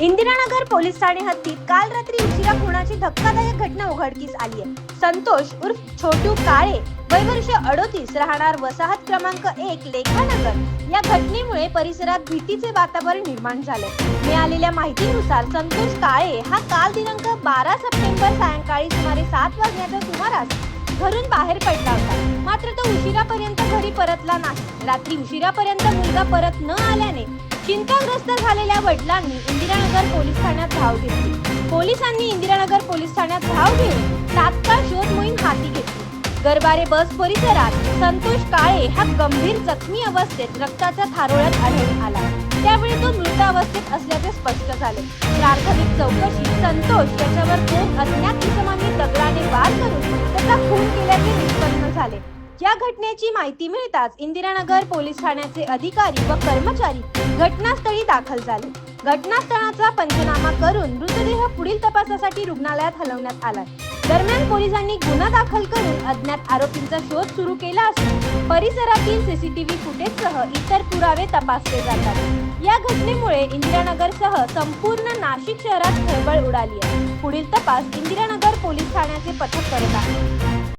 Indiranagar police Thane हद्दीत काल रात्री उशिरा खुनाची धक्कादायक घटना उघडकीस आली आहे. संतोष उर्फ छोटू काळे वय वर्ष अडोतीस राहणार वसाहत क्रमांक एक लेखानगर. या घटनेमुळे परिसरात भीतीचे वातावरण निर्माण झाले. मिळालेल्या माहितीनुसार संतोष काळे हा काल दिनांक बारा सप्टेंबर सायंकाळी सुमारे सात वाजण्याच्या सुमारास घरून बाहेर पडला होता. मात्र तो उशिरापर्यंत घरी परतला नाही. रात्री उशिरापर्यंत मुलगा परत न आल्याने चिंताग्रस्त झालेल्या वडिलांनी इंदिरानगर पोलीस ठाण्यात धाव घेतली. पोलिसांनी इंदिरानगर पोलीस ठाण्यात धाव घेऊन तात्काळ शोध मोहीम हाती घेतली. गरबारे बस परिसरात संतोष काळे हा गंभीर जखमी अवस्थेत रक्ताच्या थारोळ्यात आढळून आला. त्यावेळी तो मृत अवस्थेत असल्याचे स्पष्ट झाले. प्राथमिक चौकशी संतोष याच्यावर दोन अज्ञात इसमांनी दगडाने वार करून त्याचा खून केल्याचे निष्पन्न झाले. या घटनेची माहिती मिळताच इंदिरानगर पोलीस ठाण्याचे अधिकारी व कर्मचारी घटनास्थळी दाखल झाले. घटनास्थळाचा पंचनामा करून मृतदेह पुढील तपासासाठी रुग्णालयात हलवण्यात आला दरम्यान पोलिसांनी गुन्हा दाखल करून अज्ञात आरोपींचा शोध सुरू केला असून परिसरातील सीसीटीव्ही फुटेजसह इतर पुरावे तपासले जातात. या घटनेमुळे इंदिरानगरसह संपूर्ण नाशिक शहरात खळबळ उडाली आहे. पुढील तपास इंदिरानगर पोलीस ठाण्याचे पथक करत आहे.